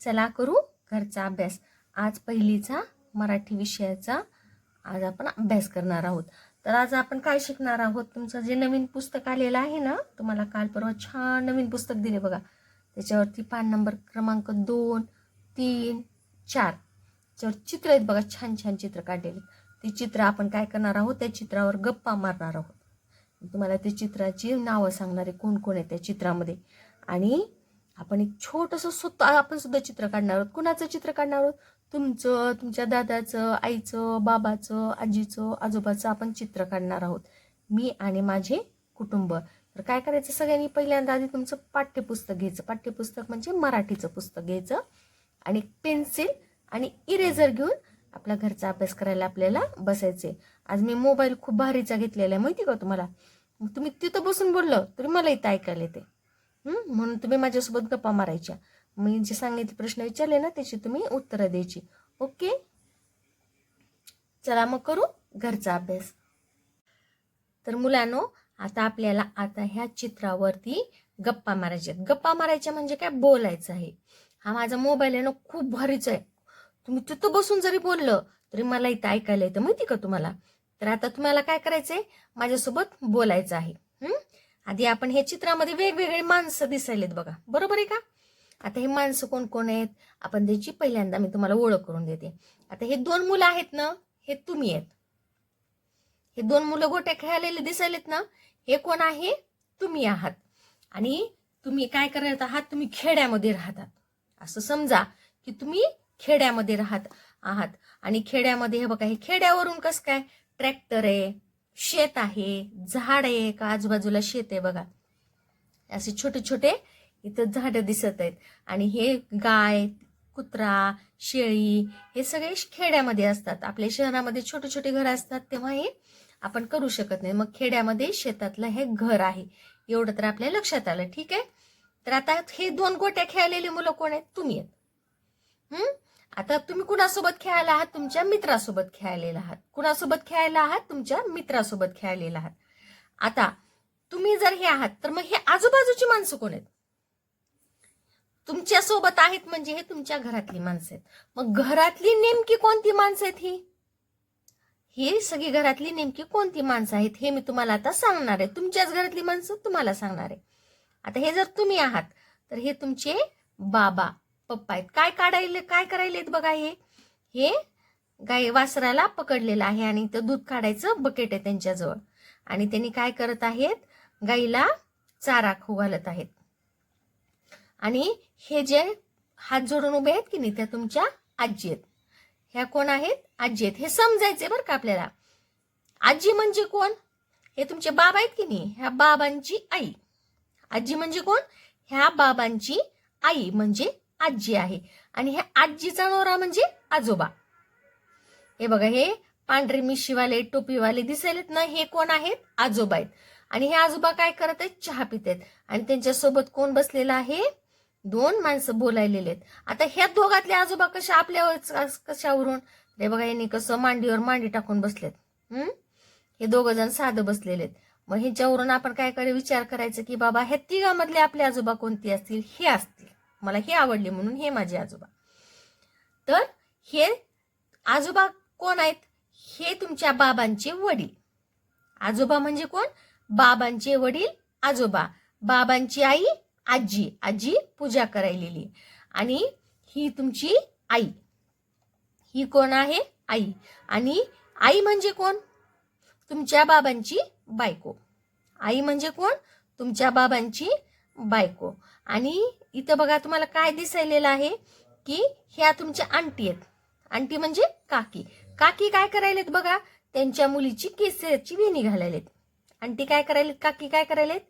चला करू घरचा अभ्यास. आज पहिलीचा मराठी विषयाचा आज आपण अभ्यास करणार आहोत. तर आज आपण काय शिकणार आहोत? तुमचं जे नवीन पुस्तक आलेलं आहे ना तुम्हाला काल परवा छान नवीन पुस्तक दिले बघा. त्याच्यावरती पान नंबर क्रमांक दोन तीन चार. त्याच्यावर चित्र आहेत बघा छान छान चित्र काढलेले. ते चित्र आपण काय करणार आहोत? त्या चित्रावर गप्पा मारणार आहोत. तुम्हाला त्या चित्राची नावं सांगणारे कोण कोण आहे त्या चित्रामध्ये? आणि आपण एक छोटंसं स्वतः आपण सुद्धा चित्र काढणार आहोत. कुणाचं चित्र काढणार आहोत? तुमचं तुमच्या दादाचं आईचं बाबाचं आजीचं आजोबाचं आपण चित्र काढणार आहोत. मी आणि माझे कुटुंब. तर काय करायचं? सगळ्यांनी पहिल्यांदा आधी तुमचं पाठ्यपुस्तक घ्यायचं. पाठ्यपुस्तक म्हणजे मराठीचं पुस्तक घ्यायचं. आणि पेन्सिल आणि इरेझर घेऊन आपल्या घरचा अभ्यास करायला आपल्याला बसायचे आज मी मोबाईल खूप भारीचा घेतलेला आहे. माहिती का तुम्हाला? मग तुम्ही तिथं बसून बोललं तरी मला इथं ऐकायला येते म्हणून तुम्ही माझ्यासोबत गप्पा मारायच्या. मी जे सांगितले प्रश्न विचारले ना त्याची तुम्ही उत्तरं द्यायची. ओके? चला मग करू घरचा अभ्यास. तर मुलांनो आता आपल्याला आता ह्या चित्रावरती गप्पा मारायच्या आहेत. गप्पा मारायच्या म्हणजे काय? बोलायचं आहे. हा माझा मोबाईल आहे ना खूप भारीच आहे. तुम्ही तिथं बसून जरी बोललं तरी मला इथं ऐकायला येतं. माहिती का तुम्हाला? तर आता तुम्हाला काय करायचंय? माझ्यासोबत बोलायचं आहे. हम्म आधी आपण हे चित्रामध्ये वेगवेगळे माणसं दिसायलेत बघा. बरोबर आहे का? आता हे माणसं कोण कोण आहेत? आपण त्याची पहिल्यांदा मी तुम्हाला ओळख करून देते. आता हे दोन मुलं आहेत ना? हे तुम्ही आहेत. हे दोन मुलं गोट्या खेळालेले दिसायलेत ना? हे कोण आहे? तुम्ही आहात. आणि तुम्ही काय करत आहात? तुम्ही खेड्यामध्ये राहतात. असं समजा की तुम्ही खेड्यामध्ये राहत आहात. आणि खेड्यामध्ये हे बघा हे खेड्यावरून कसं काय? ट्रॅक्टर आहे. शेत आहे झाड आहे का आजूबाजूला शेत आहे बघा. असे छोटे छोटे इथं झाडं दिसत आहेत. आणि हे गाय कुत्रा शेळी हे सगळे खेड्यामध्ये असतात. आपल्या शहरामध्ये छोटे छोटे घर असतात तेव्हा हे आपण करू शकत नाही. मग खेड्यामध्ये शेतातलं हे घर आहे. एवढं तर आपल्या लक्षात आलं. ठीक आहे? तर आता हे दोन गोट्या खेळलेली मुलं कोण आहेत? तुम्ही आहेत. हम्म आता तुम्ही कुणासोबत खेळायला आहात? तुमच्या मित्रासोबत खेळायला आहात. कुणासोबत खेळायला आहात? तुमच्या मित्रासोबत खेळायला आहात. आता तुम्ही जर हे आहात तर मग हे आजूबाजूची माणसं कोण आहेत? तुमच्यासोबत आहेत म्हणजे हे तुमच्या घरातली माणसं आहेत. मग घरातली नेमकी कोणती माणसं आहेत ही? ही सगळी घरातली नेमकी कोणती माणसं आहेत हे मी तुम्हाला आता सांगणार आहे. तुमच्याच घरातली माणसं तुम्हाला सांगणार आहे. आता हे जर तुम्ही आहात तर हे तुमचे बाबा. पप्पा आहेत. काय काढायले काय करायलेत बघा हे? हे गाय वासराला पकडलेलं आहे आणि इथं दूध काढायचं बकेट आहे त्यांच्याजवळ. आणि त्यांनी काय करत आहेत? गाईला चारा खाऊ घालत आहेत. आणि हे जे हात जोडून उभे आहेत की नाही त्या तुमच्या आजी आहेत. ह्या कोण आहेत? आजी आहेत. हे समजायचे बरं का आपल्याला? आजी म्हणजे कोण? हे तुमचे बाबा आहेत की नाही? ह्या बाबांची आई. आजी म्हणजे कोण? ह्या बाबांची आई म्हणजे आजी आहे. आणि ह्या आजीचा नवरा म्हणजे आजोबा. हे बघा हे पांढरे मिशीवाले टोपीवाले दिसायलेत ना हे कोण आहेत? आजोबा आहेत. आणि हे आजोबा काय करत आहेत? चहा पित आहेत. आणि त्यांच्यासोबत कोण बसलेला आहे? दोन माणसं बोलायलेले आहेत. आता ह्या दोघातले आजोबा कशा आपल्या कशावरून ते बघा यांनी कसं मांडीवर मांडी टाकून बसलेत. हम्म? हे दोघ जण साधं बसलेले आहेत. मग ह्याच्यावरून आपण काय करे? विचार करायचं की बाबा ह्या तिघामधले आपले आजोबा कोणते असतील? हे असतील. मला हे आवडले म्हणून हे माझे आजोबा. तर हे आजोबा कोण आहेत? हे तुमच्या बाबांचे वडील. आजोबा म्हणजे कोण? बाबांचे वडील आजोबा. बाबांची आई आजी. आजी पूजा करायलेली. आणि ही तुमची आई. ही कोण आहे? आई. आणि आई म्हणजे कोण? तुमच्या बाबांची बायको. आई म्हणजे कोण? तुमच्या बाबांची बायको. आणि इथं बघा तुम्हाला काय दिसायलेलं आहे की ह्या तुमच्या आंटी आहेत. आंटी म्हणजे काकी. काकी काय करायलेत बघा त्यांच्या मुलीची केसाची वेणी घालायलेत. आंटी काय करायलेत? काकी काय करायलेत?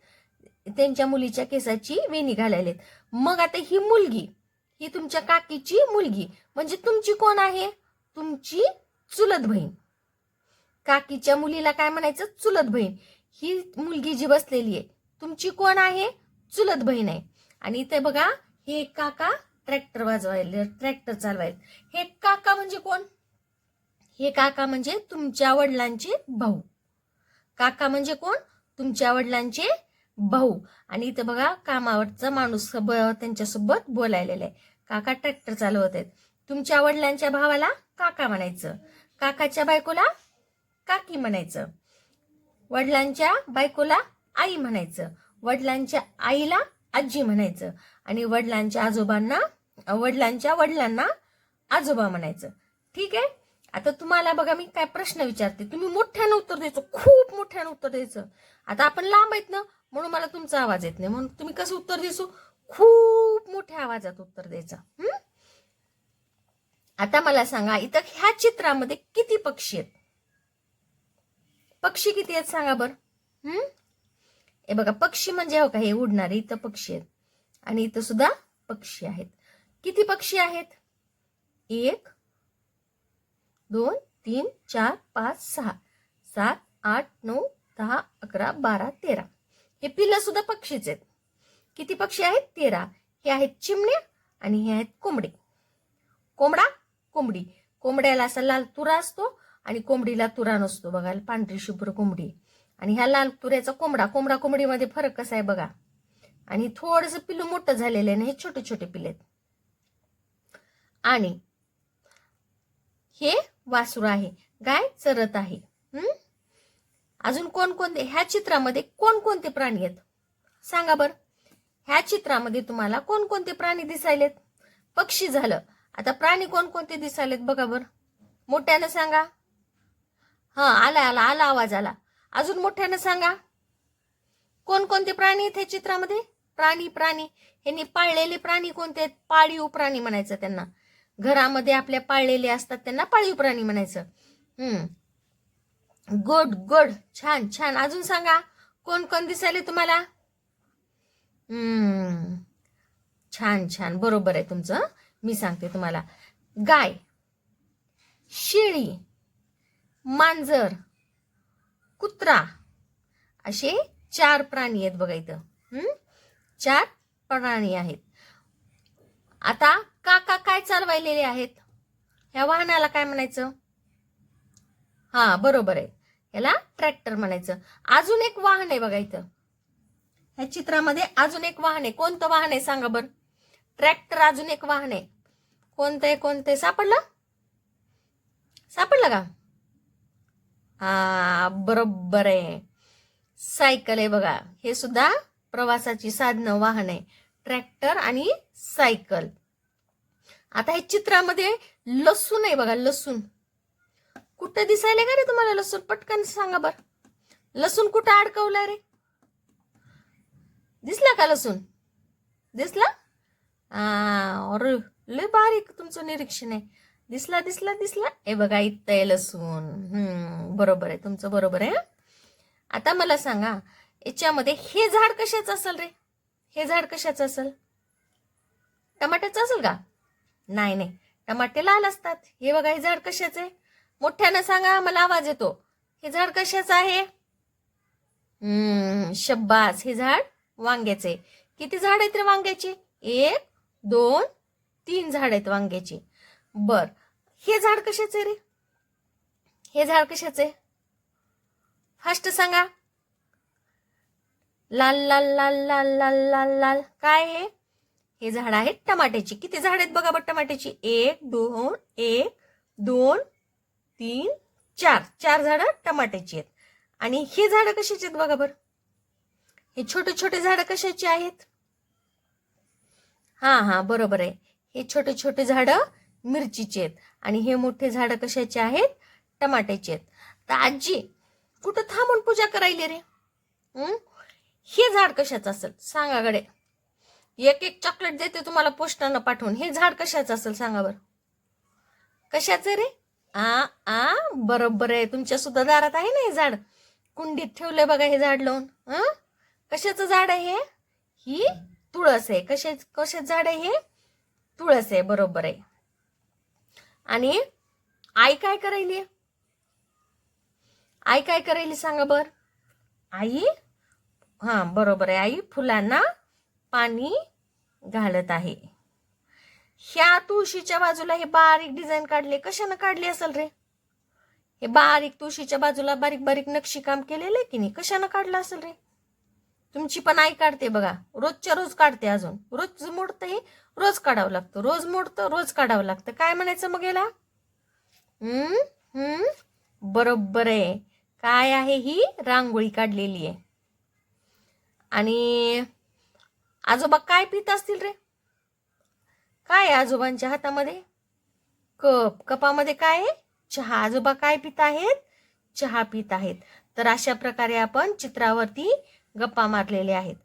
त्यांच्या मुलीच्या केसाची वेणी घालायलेत. मग आता ही मुलगी ही तुमच्या काकीची मुलगी म्हणजे तुमची कोण आहे? तुमची चुलत बहीण. काकीच्या मुलीला काय म्हणायचं? चुलत बहीण. ही मुलगी जी बसलेली आहे तुमची कोण आहे? चुलत बहीण आहे. आणि इथे बघा हे काका ट्रॅक्टर वाजवायला ट्रॅक्टर चालवायला हे काका म्हणजे कोण? हे काका म्हणजे तुमच्या वडिलांचे भाऊ. काका म्हणजे कोण? तुमच्या वडिलांचे भाऊ. आणि इथं बघा कामावरचा माणूस त्यांच्यासोबत बोलायलेला आहे. काका ट्रॅक्टर चालवत आहेत. तुमच्या वडिलांच्या भावाला काका म्हणायचं. काकाच्या बायकोला काकी म्हणायचं. वडिलांच्या बायकोला आई म्हणायचं. वडिलांच्या आईला आजी म्हणायचं. आणि वडिलांच्या आजोबांना वडिलांच्या वडिलांना आजोबा म्हणायचं. ठीक आहे? आता तुम्हाला बघा मी काय प्रश्न विचारते. तुम्ही मोठ्यानं उत्तर द्यायचं. खूप मोठ्यानं उत्तर द्यायचं. आता आपण लांब आहेत ना म्हणून मला तुमचा आवाज येत नाही. म्हणून तुम्ही कसं उत्तर द्यायचो खूप मोठ्या आवाजात उत्तर द्यायचं. आता मला सांगा इथं ह्या चित्रामध्ये किती पक्षी आहेत? पक्षी किती आहेत सांगा बर. हम्म हे बघा पक्षी म्हणजे हो का हे उडणारे इथं पक्षी आहेत. आणि इथं सुद्धा पक्षी आहेत. किती पक्षी आहेत? एक दोन तीन चार पाच सहा. सात आठ नऊ दहा अकरा बारा तेरा. हे पिल्लं सुद्धा पक्षीच आहेत. किती पक्षी आहेत? तेरा. हे आहेत चिमण्या आणि हे आहेत कोंबडी. कोंबडा कोंबडी. कोंबड्याला असा लाल तुरा असतो आणि कोंबडीला तुरा नसतो. बघा पांढरी शुभ्र कोंबडी. आणि ह्या लाल तुऱ्याचा कोंबडा कोंबडा कोंबडीमध्ये फरक कसा आहे बघा. आणि थोडस पिल्लू मोठं झालेलं आहे ना हे छोटे छोटे पिल्ले आहेत. आणि हे वासरू आहे. गाय चरत आहे. हम्म? अजून कोणकोणते ह्या चित्रामध्ये कोणकोणते प्राणी आहेत? सांगा बर. ह्या चित्रामध्ये तुम्हाला कोणकोणते प्राणी दिसायलेत? पक्षी झालं. आता प्राणी कोणकोणते दिसायलेत बघा बर. मोठ्यानं सांगा. हा आला आला आला आवाज आला. अजून मोठ्यानं सांगा. कोणकोणते प्राणी आहेत ह्या चित्रामध्ये? प्राणी प्राणी. ह्यांनी पाळलेले प्राणी कोणते आहेत? पाळीव प्राणी म्हणायचं त्यांना. घरामध्ये आपल्या पाळलेले असतात त्यांना पाळीव प्राणी म्हणायचं. हम्म. Good good. छान छान. अजून सांगा. कोण कोण दिसायले तुम्हाला? हम्म. छान छान. बरोबर आहे तुमचं. मी सांगते तुम्हाला. गाय शेळी मांजर कुत्रा. असे चार प्राणी आहेत बघा इथं. चार प्राणी आहेत. आता काका काय चालवायलेले आहेत? ह्या वाहनाला काय म्हणायचं? हा बरोबर आहे. याला ट्रॅक्टर म्हणायचं. अजून एक वाहन आहे बघा इथं. ह्या चित्रामध्ये अजून एक वाहन आहे. कोणतं वाहन आहे सांगा बरं? ट्रॅक्टर अजून एक वाहन आहे. कोणतं आहे कोणतं आहे सापडलं? सापडलं का? हा बरोबर आहे. सायकल आहे बघा. हे सुद्धा प्रवासाची साधनं वाहन आहे. ट्रॅक्टर आणि सायकल. आता हे चित्रामध्ये लसूण आहे बघा लसूण. कुठं दिसायला का रे तुम्हाला लसूण? पटकन सांगा बर. लसूण कुठं अडकवलाय रे? दिसला का लसूण? दिसला? आ, अरे लय बारीक तुमचं निरीक्षण आहे. दिसला दिसला दिसला. हे बघा इथं आहे लसूण. बरोबर आहे. तुमचं बरोबर आहे आता मला सांगा याच्यामध्ये हे झाड कशाचं असेल रे? हे झाड कशाचं असेल? टमाट्याचं असेल का? नाही नाही. टमाटे लाल असतात. हे बघा हे झाड कशाचं आहे? मोठ्यानं सांगा मला आवाज येतो. हे झाड कशाचं आहे? हम्म शब्बास. हे झाड वांग्याचे किती झाड आहेत रे वांग्याचे? एक दोन तीन झाड आहेत वांग्याची. बर. हे झाड कशाचे रे? हे झाड कशाचे? फास्ट सांगा. लाल लाल लाल लाल लाल लाल लाल. काय हे? हे झाड आहेत टमाट्याची. किती झाड आहेत बघा बघ टमाट्याची? एक दोन एक दोन तीन चार. चार झाडं टमाट्याची आहेत. आणि हे झाडं कशाची आहेत बघा बरं? हे छोटे छोटे झाडं कशाची आहेत? हा हा बरोबर आहे. हे छोटे छोटे झाडं मिरचीचे आहेत. आणि हे मोठे झाडं कशाचे आहेत? टमाट्याचे आहेत. तर आजी कुठं थांबून पूजा करायली रे? हे? झाड कशाचं असेल? सांगा गडे एक एक चॉकलेट देते तुम्हाला पोस्टानं पाठवून. हे झाड कशाचं असेल सांगा बरं. कशाचं रे? आ आ बरोबर आहे. तुमच्या सुद्धा दारात आहे ना हे झाड? कुंडीत ठेवलंय बघा हे झाड लावून. कशाचं झाड आहे हे? ही तुळस आहे. कशा कशाचं झाड आहे हे? तुळस आहे. बरोबर आहे. आणि आई काय करायली आई काय करायली सांगा बर? आई? हा बरोबर आहे. आई फुलांना पाणी घालत आहे. ह्या तुळशीच्या बाजूला हे बारीक डिझाईन काढले. कशानं काढली असेल रे? हे बारीक तुळशीच्या बाजूला बारीक बारीक नक्षीकाम केलेलं आहे की नाही? कशानं काढलं असेल रे? तुमची पण आई काढते बघा. रोजच्या रोज काढते अजून. रोज मोडतं ही रोज काढावं लागतं. रोज मोडतं रोज काढावं लागतं. काय म्हणायचं मग याला? हम्म? हम्म? बरोबर आहे. काय आहे ही? रांगोळी काढलेली आहे. आणि आजोबा काय पित असतील रे? काय आहे आजोबांच्या हातामध्ये? कप. कपामध्ये काय आहे? चहा. आजोबा काय पित आहेत? चहा पित आहेत. तर अशा प्रकारे आपण चित्रावरती गप्पा मारलेले आहेत.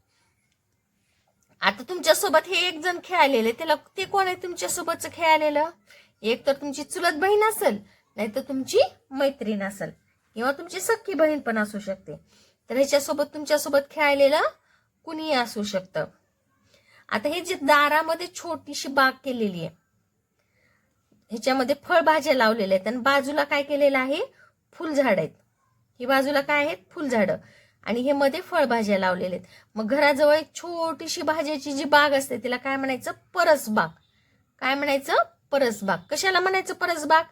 आता तुमच्यासोबत हे एक जण खेळालेले त्याला ते कोण आहे तुमच्यासोबतचं खेळालेलं? एक तर तुमची चुलत बहीण असेल नाही तर तुमची मैत्रीण असेल किंवा तुमची सख्खी बहीण पण असू शकते. तर ह्याच्यासोबत तुमच्यासोबत खेळालेलं कुणीही असू शकतं. आता हे जे दारामध्ये छोटीशी बाग केलेली आहे ह्याच्यामध्ये फळभाज्या लावलेल्या आहेत आणि बाजूला काय केलेलं आहे? फुलझाड आहेत. ही बाजूला काय आहेत? फुलझाडं. आणि हे मध्ये फळभाज्या लावलेल्या आहेत. मग घराजवळ एक छोटीशी भाज्याची जी बाग असते तिला काय म्हणायचं? परसबाग काय म्हणायचं? परसबाग कशाला म्हणायचं परसबाग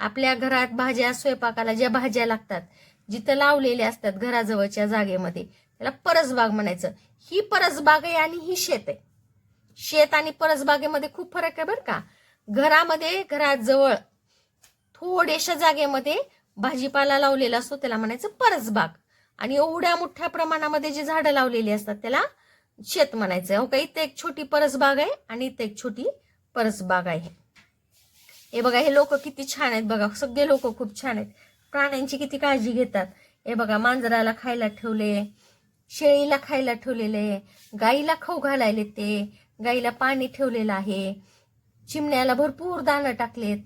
आपल्या घरात भाज्या स्वयंपाकाला ज्या भाज्या लागतात जिथं लावलेल्या असतात घराजवळच्या जागेमध्ये त्याला परसबाग म्हणायचं. ही परसबाग आहे आणि ही शेत आहे. शेत आणि परसबागेमध्ये खूप फरक आहे बरं का. घरामध्ये घराजवळ थोड्याशा जागेमध्ये भाजीपाला लावलेला असतो त्याला म्हणायचं परसबाग आणि एवढ्या मोठ्या प्रमाणामध्ये जी झाडं लावलेली असतात त्याला शेत म्हणायचं हो का? इथे एक छोटी परसबाग आहे आणि इथे एक छोटी परसबाग आहे. हे बघा हे लोक किती छान आहेत बघा. सगळे लोक खूप छान आहेत. प्राण्यांची किती काळजी घेतात. हे बघा मांजराला खायला ठेवले शेळीला खायला ठेवलेले गाईला खाऊ घालायले ते गाईला पाणी ठेवलेलं आहे. चिमण्याला भरपूर दाणं टाकलेत.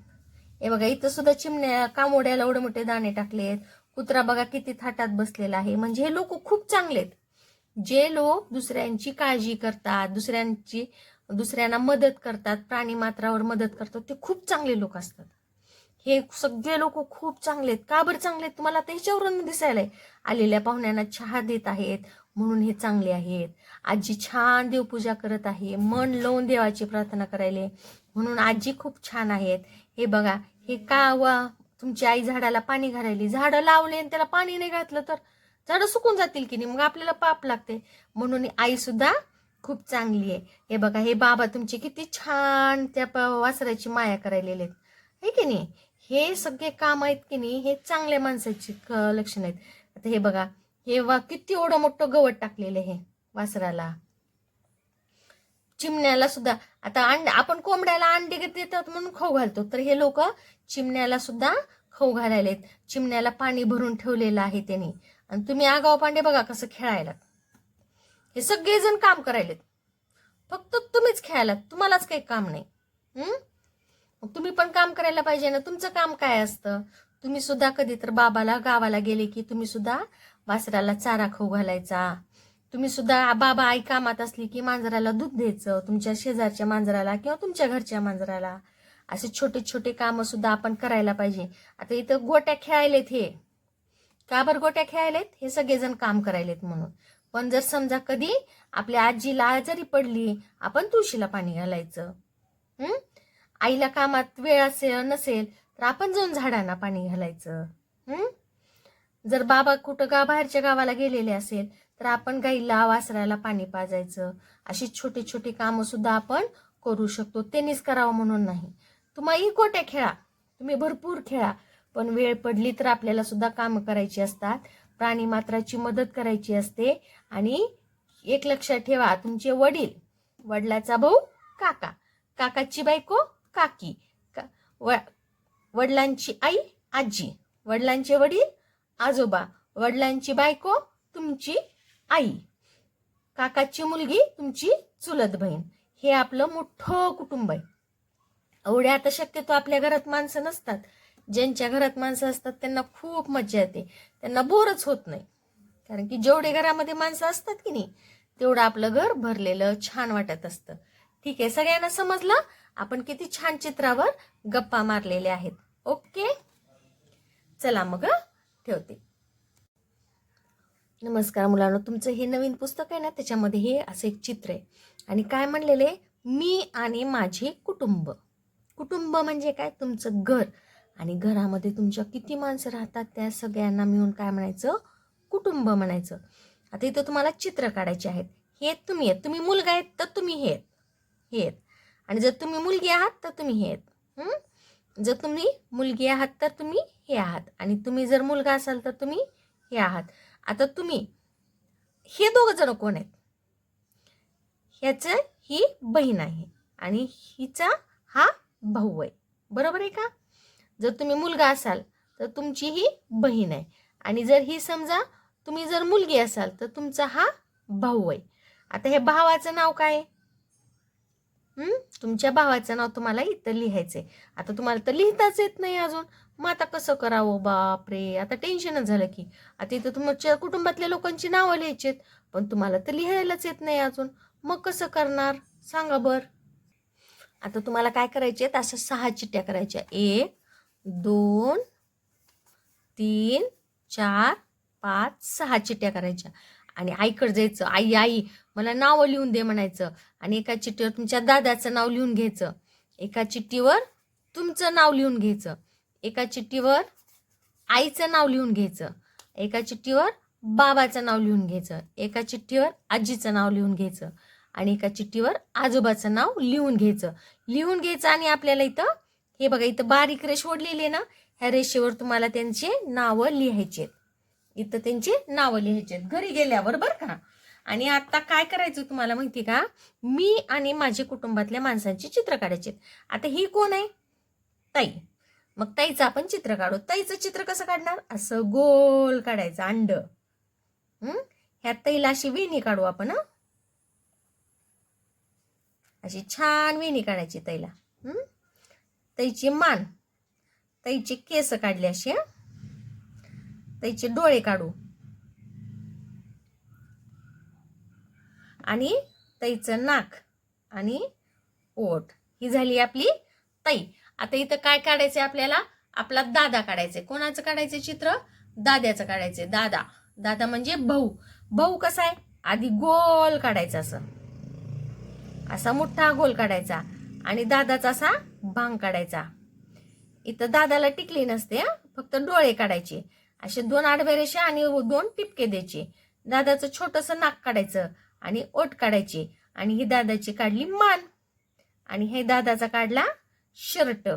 हे बघा इथं सुद्धा चिमण्या कामोड्याला एवढे मोठे दाणे टाकलेत. कुत्रा बघा किती थाटात बसलेला आहे. म्हणजे हे लोक खूप चांगले आहेत. जे लोक दुसऱ्यांची काळजी करतात दुसऱ्यांची दुसऱ्यांना मदत करतात प्राणी मात्रावर मदत करतात ते खूप चांगले लोक असतात. हे सगळे लोक खूप चांगले आहेत. का बरं चांगले आहेत? तुम्हाला त्याच्यावरून दिसायलाय आलेल्या पाहुण्यांना चहा देत आहेत म्हणून हे चांगले आहेत. आजी छान देवपूजा करत आहे. मन लावून देवाची प्रार्थना करायले म्हणून आजी खूप छान आहेत. हे बघा हे का वा तुमची आई झाडाला पाणी घालायली. झाडं लावले आणि त्याला पाणी नाही घातलं तर? झाडं सुकून जातील की नाही? मग आपल्याला पाप लागते. म्हणून आई सुद्धा खूप चांगली आहे. हे बघा हे बाबा तुमचे किती छान त्या वासराची माया करायलेले आहेत. हे की नाही? हे सगळे काम आहेत की नाही? हे चांगल्या माणसाची क- लक्षण आहेत. आता हे बघा हे वा किती एवढं मोठं गवत टाकलेलं आहे वासराला. चिमण्याला सुद्धा. आता अंड आपण कोंबड्याला अंडी देतात म्हणून खाऊ घालतो. तर हे लोक चिमण्याला सुद्धा खाऊ घालायलेत चिमण्याला पाणी भरून ठेवलेलं आहे त्यांनी. आणि तुम्ही आगाव पांडे बघा कसं खेळायला. हे सगळेजण काम करायलेत. फक्त तुम्हीच खेळायला तुम्हालाच काही काम नाही. हम्म तुम्ही पण काम करायला पाहिजे ना. तुमचं काम काय असतं? तुम्ही सुद्धा कधी तर बाबाला गावाला गेले की तुम्ही सुद्धा वासराला चारा खाऊ घालायचा. तुम्ही सुद्धा बाबा आई कामात असली की मांजराला दूध द्यायचं तुमच्या शेजारच्या मांजराला किंवा तुमच्या घरच्या मांजराला. असे छोटे छोटे कामं सुद्धा आपण करायला पाहिजे. आता इथं गोट्या खेळायलेत हे. का बरं गोट्या खेळायलेत? हे सगळेजण काम करायलेत म्हणून. पण जर समजा कधी आपल्या आजीला आजारी पडली आपण तुळशीला पाणी घालायचं. हम्म आईला कामात वेळ असेल नसेल तर आपण जाऊन झाडांना पाणी घालायचं. हम्म जर बाबा कुठं गा बाहेरच्या गावाला गेलेले असेल तर आपण गाईला वासराला पाणी पाजायचं. अशी छोटी छोटी कामं सुद्धा आपण करू शकतो. त्यांनीच करावं म्हणून नाही. तुम्ही गोट्या खेळा. तुम्ही भरपूर खेळा. पण वेळ पडली तर आपल्याला सुद्धा कामं करायची असतात. प्राणी मात्राची मदत करायची असते. आणि एक लक्षात ठेवा तुमचे वडील वडिलाचा भाऊ काका. काकाची बायको काकी. का- व- वडिलांची आई आजी. वडिलांचे वडील आजोबा. वडिलांची बायको तुमची आई काकाची मुलगी तुमची चुलत बहीण हे आपलं मोठं कुटुंब आहे. एवढ्या आता शक्यतो आपल्या घरात माणसं नसतात. ज्यांच्या घरात माणसं असतात त्यांना खूप मजा येते. त्यांना बोरच होत नाही. कारण की जेवढे घरामध्ये माणसं असतात की नाही तेवढं आपलं घर भरलेलं छान वाटत असतं. ठीक आहे सगळ्यांना समजलं? आपण किती छान चित्रावर गप्पा मारलेल्या आहेत. ओके? चला मग ठेवते. नमस्कार मुलांनो तुमचं हे नवीन पुस्तक आहे ना त्याच्यामध्ये हे असं एक चित्र आहे. आणि काय म्हणलेले मी आणि माझे कुटुंब. कुटुंब म्हणजे काय? तुमचं घर. आणि घरामध्ये तुमच्या किती माणसं राहतात त्या सगळ्यांना मिळून काय म्हणायचं? कुटुंब म्हणायचं. आता इथं तुम्हाला चित्र काढायचे आहेत. हे तुम्ही आहेत. तुम्ही मुलगा आहेत तर तुम्ही हे आहेत. हे आहेत. आणि जर तुम्ही मुलगी आहात तर तुम्ही हे आहेत. जर तुम्ही मुलगी आहात तर तुम्ही हे आहात. आणि तुम्ही जर मुलगा असाल तर तुम्ही हे आहात. आता तुम्ही हे दोघं जण कोण आहेत? ह्याचं ही बहीण आहे आणि हिचा हा भाऊ आहे. बरोबर आहे का? जर तुम्ही मुलगा असाल तर तुमची ही बहीण आहे. आणि जर ही समजा तुम्ही जर मुलगी असाल तर तुमचा हा भाऊ आहे. आता हे भावाचं नाव काय आहे? तुमच्या भावाचं नाव तुम्हाला इथं लिहायचंय. आता तुम्हाला तर लिहिताच येत नाही अजून. मग आता कसं करावं? बापरे! आता टेन्शनच झालं की. आता इथं तुमच्या कुटुंबातल्या लोकांची नावं लिहायचीत पण तुम्हाला तर लिहायलाच येत नाही अजून. मग कसं करणार? सांगा बर. आता तुम्हाला काय करायचे असं सहा चिट्ट्या करायच्या. एक दोन तीन चार पाच सहा चिट्ट्या करायच्या. आणि आईकडे जायचं आई आई मला नावं लिहून दे म्हणायचं. आणि एका चिठ्ठीवर तुमच्या दादाचं नाव लिहून घ्यायचं. एका चिठ्ठीवर तुमचं नाव लिहून घ्यायचं. एका चिठ्ठीवर आईचं नाव लिहून घ्यायचं. एका चिठ्ठीवर बाबाचं नाव लिहून घ्यायचं. एका चिठ्ठीवर आजीचं नाव लिहून घ्यायचं. आणि एका चिठ्ठीवर आजोबाचं नाव लिहून घ्यायचं. लिहून घ्यायचं आणि आपल्याला इथं हे बघा इथं बारीक रेष ओढलेली आहे ना ह्या रेषेवर तुम्हाला त्यांचे नावं लिहायचे इथं त्यांची नावं लिहायचे घरी गेल्यावर बरं का. आणि आता काय करायचं तुम्हाला माहिती का? मी आणि माझे कुटुंबातल्या माणसांची चित्र काढायचे आता ही कोण आहे? ताई. मग ताईचं आपण चित्र काढू. ताईचं चित्र कसं काढणार? असं गोल काढायचं अंड. ह्या ह्यात ताईला अशी वेणी काढू आपण अशी छान वेणी काढायची ताईला. ताईची मान. ताईचे केस काढले असे त्याचे डोळे काढू. आणि ताईचं नाक आणि ओठ ही झाली आपली ताई. आता इथं काय काढायचंय आपल्याला? आपला दादा काढायचंय. कोणाचं काढायचं चित्र? दाद्याचं काढायचंय. दादा. दादा म्हणजे भाऊ. भाऊ कसा आहे? आधी गोल काढायचा असं. असा मोठा गोल काढायचा. आणि दादाचा असा भांग काढायचा. इथं दादाला टिकली नसते फक्त डोळे काढायचे. असे दोन आडव्या रेषा आणि दोन टिपके द्यायचे. दादाचं छोटस नाक काढायचं आणि ओट काढायचे आणि ही दादाची काढली मान. आणि हे दादाचा काढला शर्ट.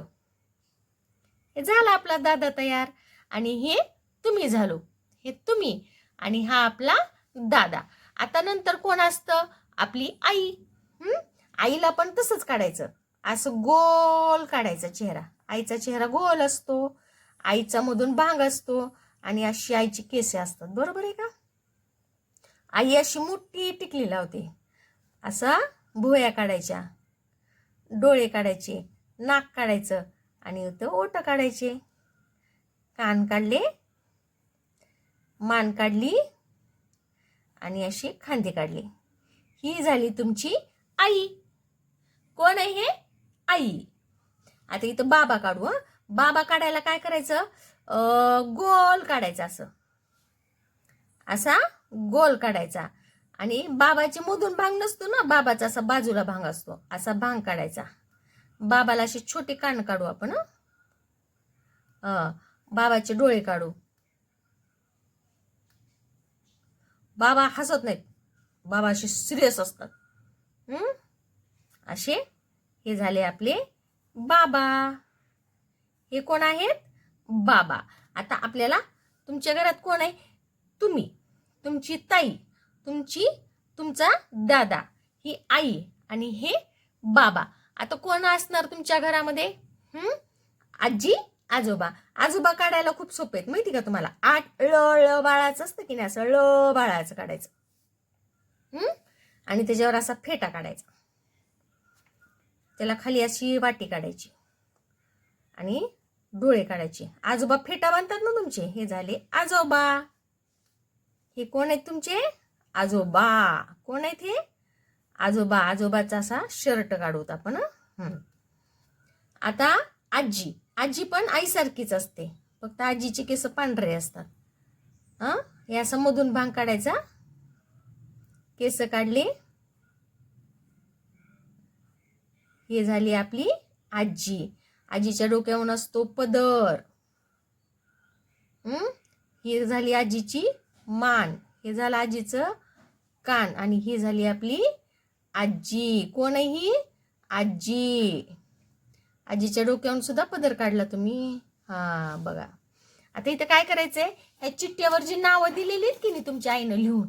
हे झाला आपला दादा तयार. आणि हे तुम्ही झालो. हे तुम्ही आणि हा आपला दादा. आता नंतर कोण असतं? आपली आई. हम्म आईला पण तसंच काढायचं. असं गोल काढायचा चेहरा. आईचा चेहरा गोल असतो. आईचा मधून भांग असतो. आणि अशी आईची केसे असतात. बरोबर आहे का? आई अशी मोठी टिकली लावते असा भुया काढायच्या डोळे काढायचे नाक काढायचं आणि इथं ओटं काढायचे. कान काढले मान काढली आणि अशी खांदे काढली. ही झाली तुमची आई. कोण आहे हे? आई. आता इथं बाबा काढू बाबा काढायला काय करायचं? गोल काढायचा असं. असा गोल काढायचा. आणि बाबाची मधून भांग नसतो ना बाबाचा असा बाजूला भांग असतो. असा भांग काढायचा. बाबाला अशी छोटे कान काढू आपण बाबाचे डोळे काढू. बाबा हसत नाहीत. बाबा असे सिरियस असतात. असे हे झाले आपले बाबा. हे कोण आहेत? बाबा. आता आपल्याला तुमच्या घरात कोण आहे? तुम्ही. तुमची ताई. तुमची तुमचा दादा. ही आई आणि हे बाबा. आता कोण असणार तुमच्या घरामध्ये? आजी आजोबा. आजोबा काढायला खूप सोपे आहेत. माहिती का तुम्हाला? आठ ळ ळ बाळाचं असतं की नाही असं? ळ बाळाचं काढायचं. हम्म आणि त्याच्यावर असा फेटा काढायचा. त्याला खाली अशी वाटी काढायची. आणि डोळे काढायचे. आजोबा फेटा बांधतात ना तुमचे? हे झाले आजोबा. हे कोण आहेत तुमचे? आजोबा. कोण आहेत हे? आजोबा. आजोबाचा असा शर्ट काढवत आपण आता आजी. आजी पण आईसारखीच असते. फक्त आजीचे केस पांढरे असतात. या हे? असं मधून भांग काढायचा. केस काढले. हे झाली आपली आजी. आजीच्या डोक्यावर असतो पदर. हम्म ही झाली आजीची मान. हे झालं आजीचं कान. आणि ही झाली आपली आजी. कोण आहे ही आजी. आजीच्या डोक्यावरून सुद्धा पदर काढला तुम्ही. हा बघा. आता इथं काय करायचंय? ह्या चिठ्ठ्यावर जी नावं दिलेली आहेत की नाही तुमच्या आईनं लिहून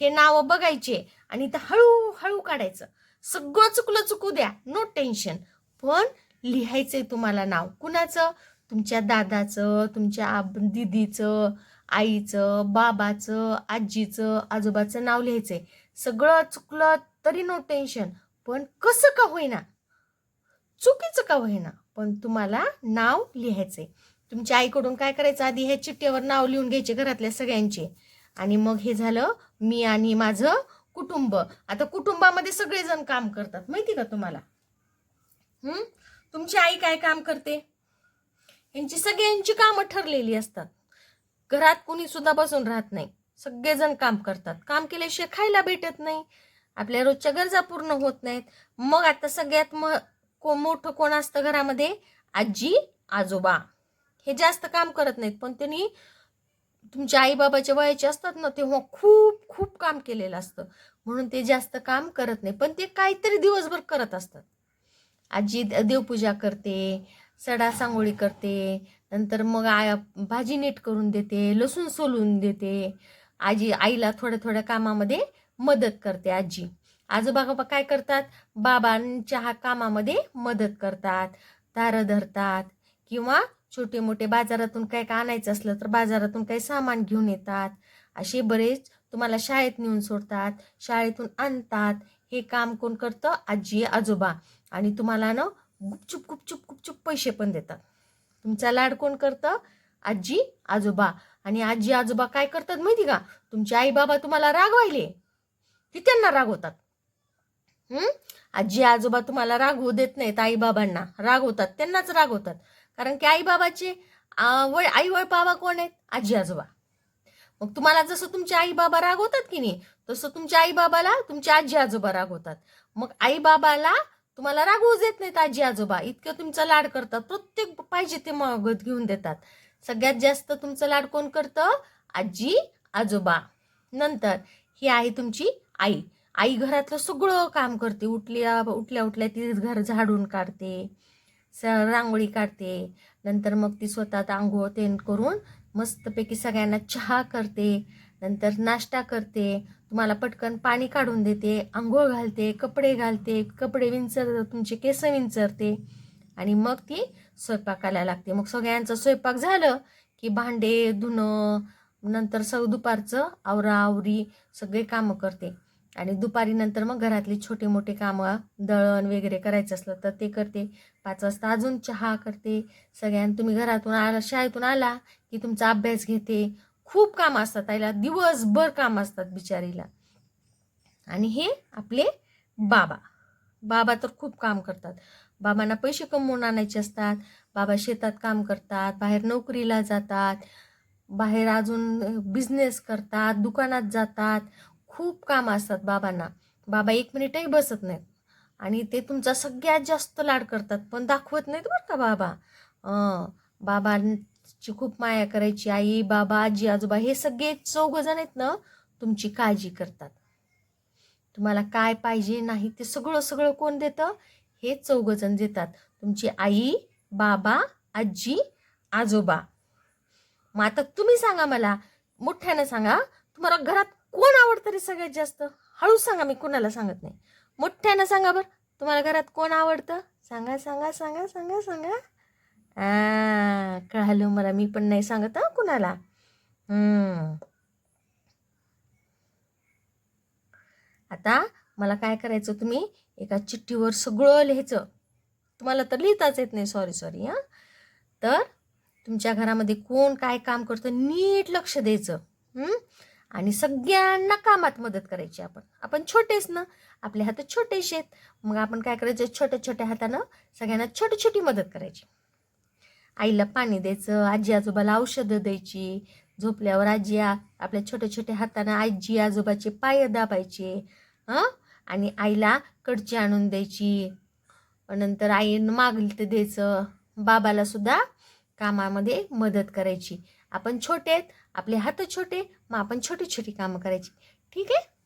हे नावं बघायचे आणि इथं हळूहळू काढायचं. सगळं चुकलं चुकू द्या. नो टेन्शन पण लिहायचंय तुम्हाला नाव. कुणाचं? तुमच्या दादाचं तुमच्या आब दिदीचं आईचं बाबाचं आजीचं आजोबाचं नाव लिहायचंय. सगळं चुकलं तरी नो टेन्शन पण कसं का होईना? चुकीचं का होईना? पण तुम्हाला नाव लिहायचंय. तुमच्या आईकडून काय करायचं? आधी ह्या चिठ्ठीवर नाव लिहून घ्यायचे घरातल्या सगळ्यांचे. आणि मग हे झालं मी आणि माझं कुटुंब. आता कुटुंबामध्ये सगळेजण काम करतात. माहिती का तुम्हाला? हम्म तुमची आई काय काम करते? यांची सगळ्यांची कामं ठरलेली असतात. घरात कुणी सुद्धा बसून राहत नाही. सगळेजण काम करतात. काम केल्याशिवाय खायला भेटत नाही. आपल्या रोजच्या गरजा पूर्ण होत नाहीत. मग आता सगळ्यात म को मोठं कोण असतं घरामध्ये? आजी आजोबा. हे जास्त काम करत नाहीत पण त्यांनी तुमच्या आईबाबाच्या वयाचे असतात ना तेव्हा खूप खूप काम केलेलं असतं. म्हणून ते जास्त काम करत नाही. पण ते काहीतरी दिवसभर करत असतात. आजी द- देवपूजा करते सडा सांगोळी करते नंतर मग आया भाजी नीट करून देते लसूण सोलून देते. आजी आईला थोड्या थोड्या कामामध्ये मदत करते आजी. आजोबा बाबा काय करतात? बाबांच्या हा कामामध्ये मदत करतात दारं धरतात किंवा छोटे मोठे बाजारातून काय काय आणायचं असलं तर बाजारातून काही सामान घेऊन येतात. असे बरेच तुम्हाला शाळेत नेऊन सोडतात शाळेतून आणतात. हे काम कोण करतं? आजी आजोबा. आणि तुम्हाला ना गुपचूप गुपचूप गुपचूप पैसे पण देतात. तुमचा लाड कोण करतं? आजी आजोबा. आणि आजी आजोबा काय करतात माहिती का? तुमचे आई बाबा तुम्हाला रागवायले. की त्यांना रागवतात. हम्म? आजी आजोबा तुम्हाला रागवू देत नाहीत आई बाबांना रागवतात. त्यांनाच रागवतात. कारण की आई बाबाचे वळ आई वळ बाबा कोण आहेत? आजी आजोबा. मग तुम्हाला जसं तुमचे आई बाबा रागवतात की नाही तसं तुमच्या आई बाबाला तुमचे आजी आजोबा रागवतात. मग आई बाबाला तुम्हाला रागवू देत नाहीत आजी आजोबा. इतकं तुमचा लाड करतात. प्रत्येक पाहिजे ते मगत घेऊन देतात. सगळ्यात जास्त तुमचं लाड कोण करतं? आजी आजोबा. नंतर ही आहे तुमची आई. आई घरातलं सगळं काम करते. उठल्या उठल्या उठल्या ती घर झाडून काढते. स रांगोळी काढते. नंतर मग ती स्वतः आंघोळ तेन करून मस्तपैकी सगळ्यांना चहा करते. नंतर नाश्ता करते. तुम्हाला पटकन पाणी काढून देते आंघोळ घालते कपडे घालते कपडे विंचर तुमचे केस विंचरते आणि मग ती स्वयंपाकाला लागते. मग सगळ्यांचं स्वयंपाक झालं की भांडे धुणं नंतर सग दुपारचं आवराआवरी सगळे कामं करते. आणि दुपारी नंतर मग घरातली छोटे मोठे कामं दळण वगैरे करायचं असलं तर ते करते. पाच वाजता अजून चहा करते. सगळ्यां तुम्ही घरातून आला शाळेतून आला की तुमचा अभ्यास घेते. खूप काम असतात आईला दिवसभर काम असतात बिचारीला. आणि हे आपले बाबा. बाबा तर खूप काम करतात. बाबांना पैसे कमवून आणायचे असतात. बाबा शेतात काम करतात बाहेर नोकरीला जातात बाहेर अजून बिझनेस करतात दुकानात जातात. खूप काम असतात बाबांना. बाबा एक मिनिटही बसत नाहीत. आणि ते तुमचा सगळ्यात जास्त लाड करतात. पण दाखवत नाहीत बरं का बाबा. बाबा ची खूप माया करायची. आई बाबा आजी आजोबा हे सगळे चौघ जण आहेत ना तुमची काळजी करतात. तुम्हाला काय पाहिजे नाही ते सगळं सगळं कोण देतं? हे चौघजण देतात. तुमची आई बाबा आजी आजोबा. मग आता तुम्ही सांगा मला मोठ्यानं सांगा तुम्हाला घरात कोण आवडतं रे सगळ्यात जास्त? हळू सांगा मी कुणाला सांगत नाही. मोठ्यानं सांगा बरं तुम्हाला घरात कोण आवडतं? सांगा सांगा सांगा सांगा सांगा. आ, कळालं मला मी पण नाही सांगत हा कुणाला. हम्म. आता मला काय करायचं तुम्ही? एका चिठ्ठीवर सगळं लिहायचं. तुम्हाला तर लिहिताच येत नाही सॉरी सॉरी हां. तर तुमच्या घरामध्ये कोण काय काम करतं नीट लक्ष द्यायचं. आणि सगळ्यांना कामात मदत करायची आपण. आपण छोटेच ना. आपले हात छोटेसे आहेत. मग आपण काय करायचं? छोट्या छोट्या हातानं सगळ्यांना छोटी छोटी मदत करायची. आईला पाणी द्यायचं आजी आजोबाला औषधं द्यायची झोपल्यावर आजी आपल्या छोट्या छोट्या हातानं आजी आजोबाचे पाय दाबायचे हं? आणि आईला कडची आणून द्यायची. नंतर आईनं मागली ते द्यायचं. बाबाला सुद्धा कामामध्ये मदत करायची. आपण छोटे आहेत आपले हात छोटे मग आपण छोटी छोटी कामं करायची. ठीक आहे?